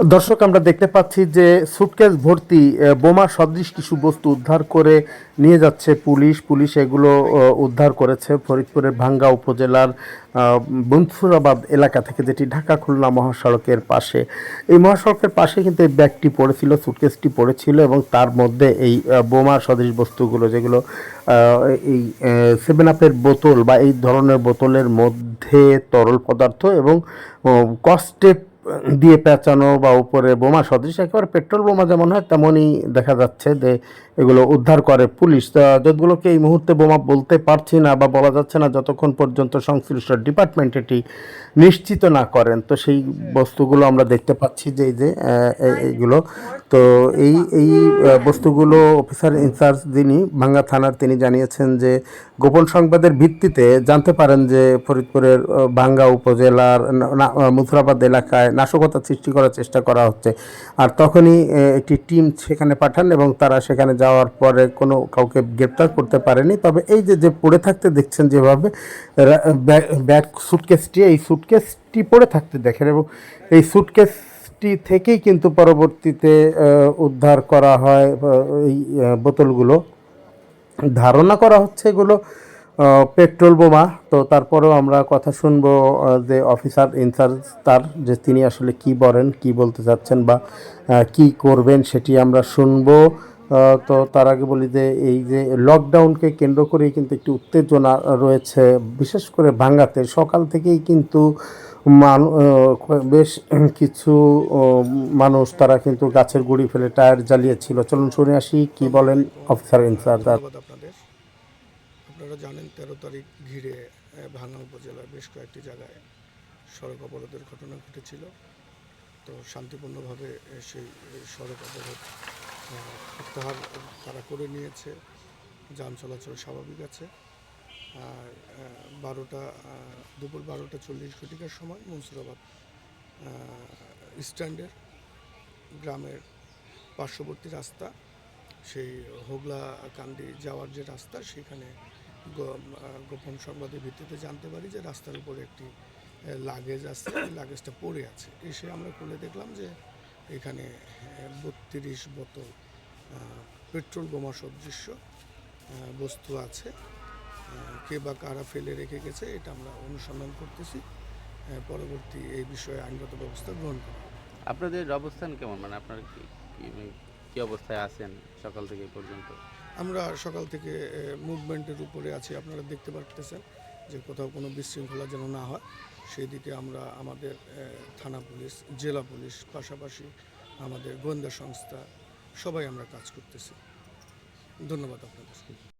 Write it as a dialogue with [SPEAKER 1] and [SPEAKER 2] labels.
[SPEAKER 1] দর্শক আমরা দেখতে পাচ্ছি যে সুটকেস ভর্তি বোমা সদৃশ কিছু বস্তু উদ্ধার করে নিয়ে যাচ্ছে পুলিশ। পুলিশ এগুলো উদ্ধার করেছে ফরিদপুরের ভাঙ্গা উপজেলার আহ, বনফুরাবাদ এলাকা থেকে যেটি ঢাকা খুলনা মহাসড়কের পাশে। এই মহাসড়কের পাশে কিন্তু এই ব্যাগটি পড়েছিল সুটকেসটি পড়েছিল এবং তার মধ্যে এই বোমা সদৃশ বস্তুগুলো যেগুলো এই সেভেন আপের বোতল বা এই ধরনের বোতলের মধ্যে তরল পদার্থ এবং কস্টেপ দিয়ে পেঁচানো বা উপরে বোমা, সদৃশ একেবারে পেট্রোল বোমা যেমন হয়, তেমনই দেখা যাচ্ছে যে এগুলো উদ্ধার করে পুলিশ। যতগুলোকে এই মুহূর্তে বোমা বলতে পারছি না বা বলা যাচ্ছে না, যতক্ষণ পর্যন্ত সংশ্লিষ্ট ডিপার্টমেন্ট এটি নিশ্চিত না করেন, তো সেই বস্তুগুলো আমরা দেখতে পাচ্ছি যে এই যে এইগুলো তো এই এই বস্তুগুলো অফিসার ইনচার্জ যিনি ভাঙ্গা থানার, তিনি জানিয়েছেন যে, গোপন সংবাদের ভিত্তিতে জানতে পারেন যে ফরিদপুরের ভাঙ্গা উপজেলার মুথুরাবাদ এলাকায় নাশকতা সৃষ্টি করার চেষ্টা করা হচ্ছে। আর তখনই একটি টিম সেখানে পাঠান এবং তারা সেখানে যাওয়ার পরে কোনো কাউকে গ্রেপ্তার করতে পারেনি। তবে এই যে যে পড়ে থাকতে দেখছেন যেভাবে ব্যাগ- সুটকেসটি, এই সুটকেসটি পড়ে থাকতে দেখেন এবং এই সুটকেসটি থেকেই কিন্তু পরবর্তীতে উদ্ধার করা হয় এই বোতলগুলো। ধারণা করা হচ্ছে এগুলো পেট্রোল বোমা। তো তারপরেও আমরা কথা শুনব যে অফিসার ইনচার্জ তার, যে তিনি আসলে কি বলেন, কি বলতে চাচ্ছেন বা কি করবেন সেটি আমরা শুনব। তো তার আগে বলি যে এই যে লকডাউনকে কেন্দ্র করেই কিন্তু একটি উত্তেজনা রয়েছে, বিশেষ করে ভাঙ্গাতে। সকাল থেকেই কিন্তু মানু- বেশ কিছু মানুষ তারা কিন্তু গাছের গুড়ি ফেলে টায়ার জ্বালিয়েছিল। চলুন শুনে আসি কি বলেন অফিসার ইনচার্জ।
[SPEAKER 2] আপনাদের। আপনারা জানেন তেরো তারিখ ঘিরে ভাঙ্গা উপজেলার বেশ কয়েকটি জায়গায় সড়ক অবরোধের ঘটনা ঘটেছিল। তো শান্তিপূর্ণভাবে সেই সড়ক অবরোধ প্রত্যাহার তারা করে নিয়েছে, যান চলাচল স্বাভাবিক আছে। আর বারোটা দুপুর বারোটা চল্লিশ ঘটিকার সময় মনসুরাবাদ স্ট্যান্ডের গ্রামের পার্শ্ববর্তী রাস্তা, সেই হোগলা কান্দি যাওয়ার যে রাস্তা, সেখানে গোপন সংবাদের ভিত্তিতে জানতে পারি যে রাস্তার উপরে একটি লাগেজ আছে লাগেজটা পড়ে আছে। এসে আমরা খুলে দেখলাম যে এখানে বত্রিশ বোতল পেট্রোল বোমা সদৃশ্য বস্তু আছে। কে বা কারা ফেলে রেখে গেছে এটা আমরা অনুসন্ধান করতেছি। পরবর্তী এই বিষয়ে আইনগত ব্যবস্থা গ্রহণ করা
[SPEAKER 3] আপনাদের অবস্থান কেমন? মানে আপনার কি কি- অবস্থায় আছেন সকাল থেকে পর্যন্ত?
[SPEAKER 2] আমরা সকাল থেকে মুভমেন্টের উপরে আছি আপনারা দেখতে পারতেছেন যে কোথাও কোনো বিশৃঙ্খলা যেন না হয়। সেই দিকে আমরা আমাদের থানা পুলিশ, জেলা পুলিশ, পাশাপাশি আমাদের গোয়েন্দা সংস্থা, সবাই আমরা কাজ করতেছি। ধন্যবাদ আপনাদের।